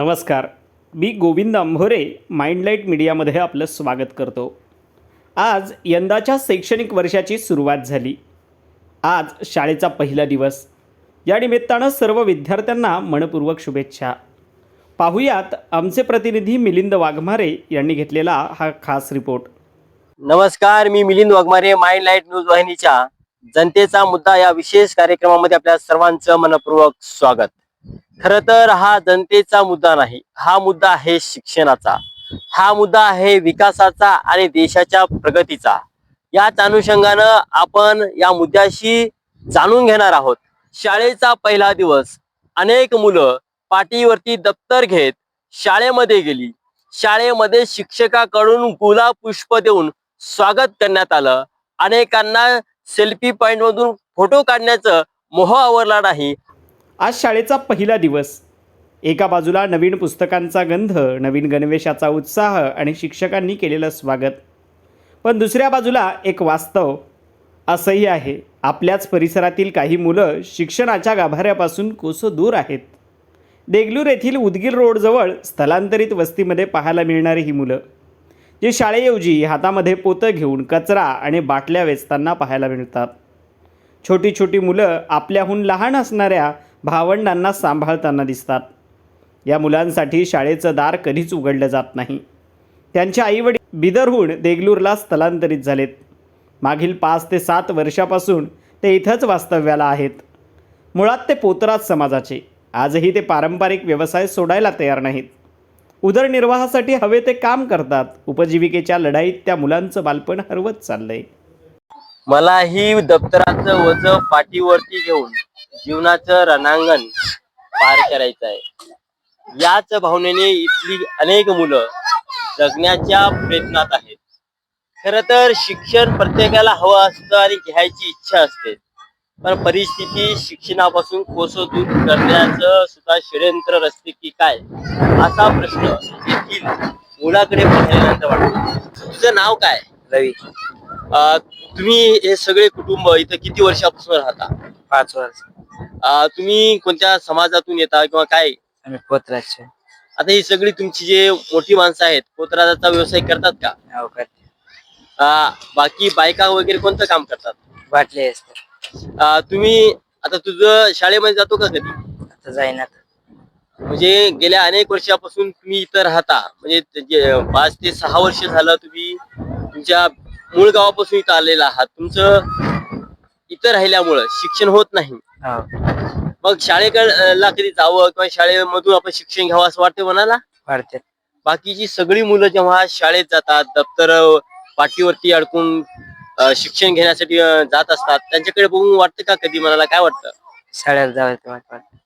नमस्कार. मी गोविंद अंभोरे माइंडलाईट मीडियामध्ये आपलं स्वागत करतो. आज यंदाच्या शैक्षणिक वर्षाची सुरुवात झाली. आज शाळेचा पहिला दिवस. या निमित्तानं सर्व विद्यार्थ्यांना मनपूर्वक शुभेच्छा. पाहुयात आमचे प्रतिनिधी मिलिंद वाघमारे यांनी घेतलेला हा खास रिपोर्ट. नमस्कार मी Milind Waghmare mind light news वाहिनीच्या जनतेचा मुद्दा या विशेष कार्यक्रमामध्ये आपल्या सर्वांचं मनपूर्वक स्वागत. खर तर हा जनतेचा मुद्दा नाही. हा मुद्दा आहे शिक्षणाचा. हा मुद्दा आहे विकासाचा आणि देशाच्या प्रगतीचा. याच अनुषंगानं आपण या मुद्द्याशी जाणून घेणार आहोत. शाळेचा पहिला दिवस. अनेक मुलं पाठीवरती दप्तर घेत शाळेमध्ये गेली. शाळेमध्ये शिक्षकाकडून गुलाब पुष्प देऊन स्वागत करण्यात आलं. अनेकांना सेल्फी पॉइंट मधून फोटो काढण्याचं मोह आवरला नाही. आज शाळेचा पहिला दिवस. एका बाजूला नवीन पुस्तकांचा गंध नवीन गणवेशाचा उत्साह आणि शिक्षकांनी केलेलं स्वागत. पण दुसऱ्या बाजूला एक वास्तव. असंही आहे आपल्याच परिसरातील काही मुलं शिक्षणाच्या गाभाऱ्यापासून कोसं दूर आहेत. देगलूर येथील उदगीर रोडजवळ स्थलांतरित वस्तीमध्ये पाहायला मिळणारी ही मुलं. जी शाळेऐवजी हातामध्ये पोतं घेऊन कचरा आणि बाटल्या वेचताना पाहायला मिळतात. छोटी छोटी मुलं आपल्याहून लहान असणाऱ्या भावंडांना सांभाळताना दिसतात. या मुलांसाठी शाळेचं दार कधीच उघडलं जात नाही. त्यांचे आईवडील बिदरहून देगलूरला स्थलांतरित झालेत. मागील पाच ते सात वर्षापासून ते इथंच वास्तव्याला आहेत. मुळात ते पोतराज समाजाचे. आजही ते पारंपरिक व्यवसाय सोडायला तयार नाहीत. उदरनिर्वाहासाठी हवे ते काम करतात. उपजीविकेच्या लढाईत त्या मुलांचं बालपण हरवत चाललंय. मलाही दप्तराचं वज पाठीवरती घेऊन जीवनाचं रणांगण पार करायचं आहे. याच भावनेने इथली अनेक मुलं जगण्याच्या प्रयत्नात आहेत. खर तर शिक्षण प्रत्येकाला हवं असतं आणि घ्यायची इच्छा असते. पण परिस्थिती शिक्षणापासून कोसो दूर करण्याचं सुद्धा षडयंत्र रस्ते की काय असा प्रश्न येथील मुलाकडे पाहिल्यानंतर वाटतो. तुझं नाव काय? रवी. तुम्ही हे सगळे कुटुंब इथं किती वर्षापासून राहता? पाच वर्ष. अं, तुम्ही कोणत्या समाजातून येता किंवा काय? आम्ही पोत्राचे आता ही सगळी तुमची जे मोठी माणसं आहेत पोतराजाचा व्यवसाय करतात का? करते. अं, बाकी बायका वगैरे कोणतं काम करतात? असते अं, तुम्ही आता तुझं शाळेमध्ये जातो का कधी? आता जाईनात म्हणजे गेल्या अनेक वर्षापासून तुम्ही इथं राहता. म्हणजे ते जे पाच ते सहा वर्ष झालं तुम्ही तुमच्या मूळ गावापासून इथं आलेला आहात. तुमचं इथं राहिल्यामुळं शिक्षण होत नाही. मग शाळेकडला कधी जावं किंवा शाळेमधून आपण शिक्षण घ्यावं असं वाटतं मनाला? वाढते बाकीची सगळी मुलं जेव्हा शाळेत जातात दप्तर पाठीवरती अडकून शिक्षण घेण्यासाठी जात असतात त्यांच्याकडे बघून वाटतं का कधी मनाला? काय वाटतं? शाळेला जावं वाटत.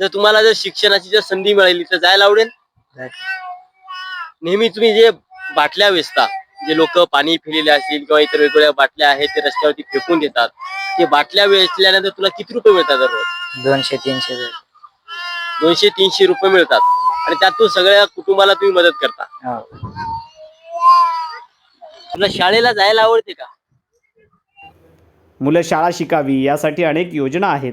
जर तुम्हाला जर शिक्षणाची जर संधी मिळाली तर जायला आवडेल? नेहमी तुम्ही जे बाटल्या वेचता जे लोक पाणी पिलेले असतील किंवा इतर वेगवेगळ्या बाटल्या आहेत ते रस्त्यावरती फेकून देतात. ते बाटल्या वेचल्यानंतर तुला किती रुपये मिळतात दररोज? दोनशे तीनशे. दोनशे तीनशे रुपये मिळतात. आणि त्यातून सगळ्या कुटुंबाला तुम्ही मदत करता. हो. तुला शाळेला जायला आवडते का? मुलं शाळा शिकावी यासाठी अनेक योजना आहेत.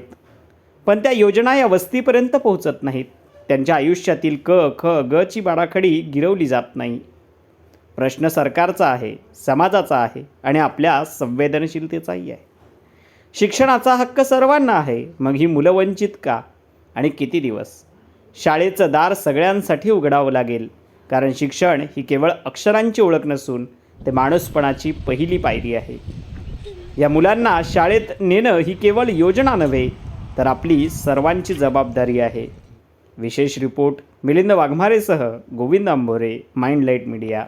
पण त्या योजना या वस्तीपर्यंत पोहोचत नाहीत. त्यांच्या आयुष्यातील क ख ग ची बाराखडी गिरवली जात नाही. प्रश्न सरकारचा आहे समाजाचा आहे आणि आपल्या संवेदनशीलतेचाही आहे. शिक्षणाचा हक्क सर्वांना आहे मग ही मुलं वंचित का? आणि किती दिवस? शाळेचं दार सगळ्यांसाठी उघडावं लागेल कारण शिक्षण ही केवळ अक्षरांची ओळख नसून ते माणूसपणाची पहिली पायरी आहे. या मुलांना शाळेत नेणं ही केवळ योजना नव्हे तर आपली सर्वांची जबाबदारी आहे. विशेष report Milind वाघमारेसह Govind Ambore mind light media.